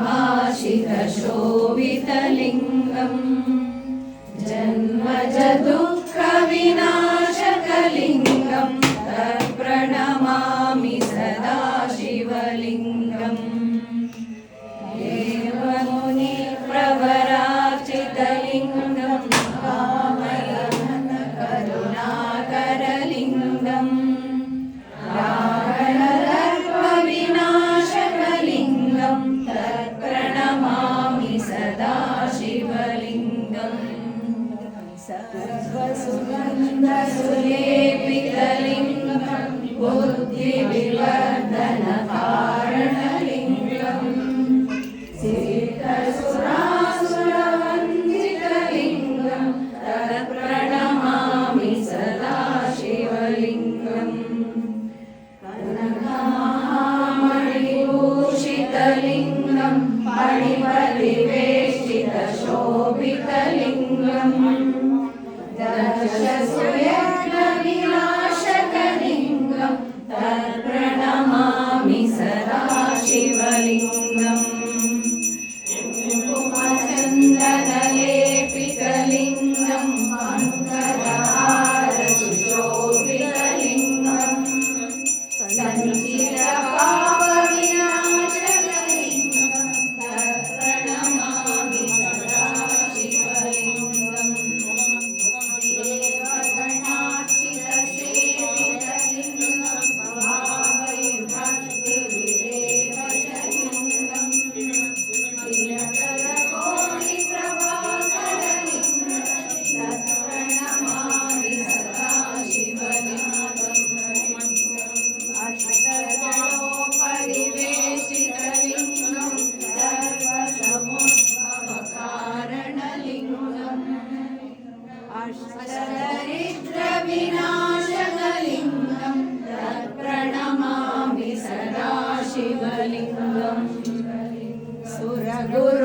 भाषितशोभितलिङ्गम् जन्मजतु സർവസുഗന്ധസുലേപിതലിംഗം ബുദ്ധി വിവർദ്ധന കാരണലിംഗം സിദ്ധസുരാസുരവന്ദിതലിംഗം തദ പ്രണമാമി സദാശിവലിംഗം കനകമണിഭൂഷിതലിംഗം പണിപതി शिवलिङ्गं सुरगुरु